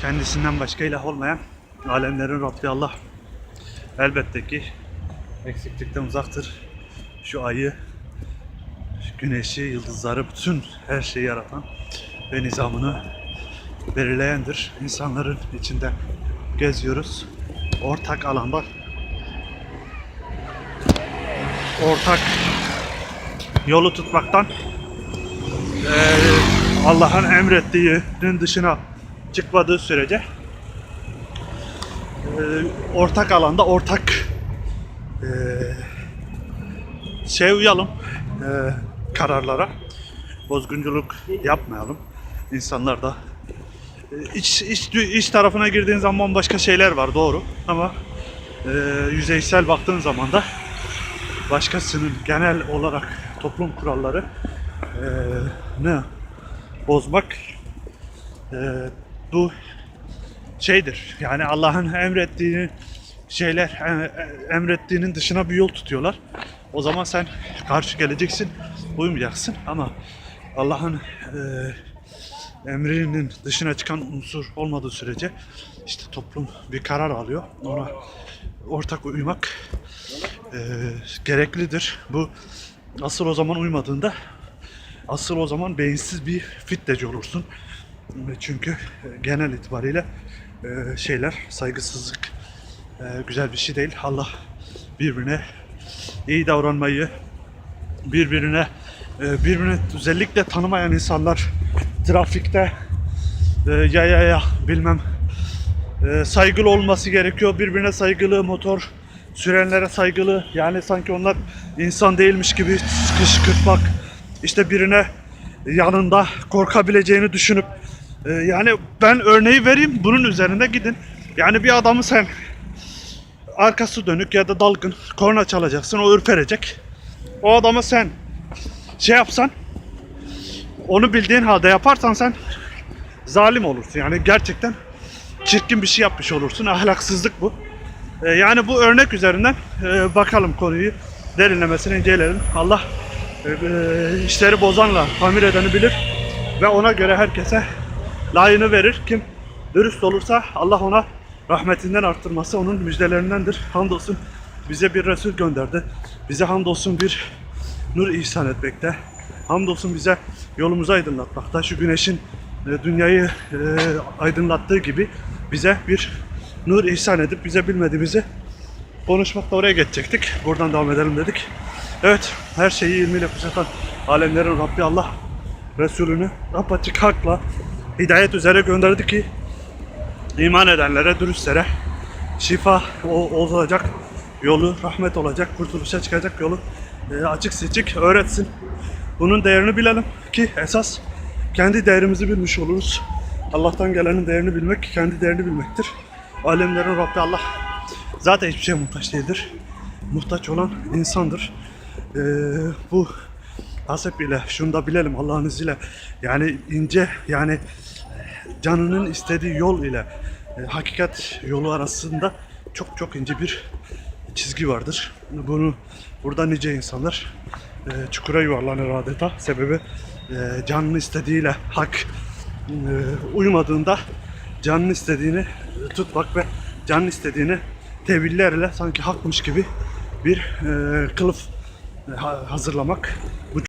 kendisinden başka ilah olmayan alemlerin Rabbi Allah elbette ki eksiklikten uzaktır. Şu ayı, güneşi, yıldızları, bütün her şeyi yaratan ve nizamını belirleyendir. İnsanların içinde geziyoruz. Ortak alanda ortak yolu tutmaktan eee, Allah'ın emrettiğinin dışına çıkmadığı sürece eee, ortak alanda ortak eee şey uyalım eee, kararlara. Bozgunculuk yapmayalım. İnsanlar da e, iç, iç, iç tarafına girdiğin zaman başka şeyler var doğru. Ama eee, yüzeysel baktığın zaman da başkasının genel olarak toplum kuralları eee, ne bozmak eee, bu şeydir. Yani Allah'ın emrettiğini şeyler e- e- emrettiğinin dışına bir yol tutuyorlar. O zaman sen karşı geleceksin, uymayacaksın ama Allah'ın eee emrinin dışına çıkan unsur olmadığı sürece işte toplum bir karar alıyor. Ona ortak uymak eee, gereklidir. Bu asıl o zaman uymadığında asıl o zaman beyinsiz bir fitneci olursun. Çünkü genel itibariyle eee, şeyler saygısızlık eee, güzel bir şey değil. Allah birbirine iyi davranmayı, birbirine e, birbirini özellikle tanımayan insanlar trafikte e, yayaya bilmem e, saygılı olması gerekiyor. Birbirine saygılı motor sürenlere saygılı. Yani sanki onlar insan değilmiş gibi kışkırtmak. işte birine yanında korkabileceğini düşünüp e, yani ben örneği vereyim bunun üzerinde gidin. Yani bir adamı sen arkası dönük ya da dalgın korna çalacaksın o ürperecek. O adama sen şey yapsan onu bildiğin halde yaparsan sen zalim olursun. Yani gerçekten çirkin bir şey yapmış olursun. Ahlaksızlık bu. Ee, yani bu örnek üzerinden e, bakalım konuyu derinlemesine inceleyelim. Allah e, e, işleri bozanla tamir edeni bilir ve ona göre herkese layığını verir. Kim dürüst olursa Allah ona rahmetinden arttırması onun müjdelerindendir. Hamdolsun bize bir Resul gönderdi. Bize hamdolsun bir nur ihsan etmekte. Hamdolsun bize yolumuzu aydınlatmakta. Şu güneşin e, dünyayı e, aydınlattığı gibi bize bir nur ihsan edip bize bilmediğimizi konuşmakta oraya geçecektik. Buradan devam edelim dedik. Evet, her şeyi ilmiyle kuşatan alemlerin Rabbi Allah Resulünü apaçık hakla hidayet üzere gönderdi ki iman edenlere, dürüstlere şifa olacak yolu, rahmet olacak, kurtuluşa çıkacak yolu e, açık seçik öğretsin. Bunun değerini bilelim ki esas kendi değerimizi bilmiş oluruz. Allah'tan gelenin değerini bilmek, kendi değerini bilmektir. Alemlerin Rabbi Allah zaten hiçbir şeye muhtaç değildir. Muhtaç olan insandır. E, bu hasep ile şunu da bilelim Allah'ın izniyle. Yani ince yani canının istediği yol ile e, hakikat yolu arasında çok çok ince bir çizgi vardır. Bunu burada nice insanlar e, çukura yuvarlanır adeta. Sebebi e, canının istediğiyle hak e, uymadığında canının istediğini tutmak ve canının istediğini tevillerle sanki hakmış gibi bir e, kılıf e, ha- hazırlamak. Bu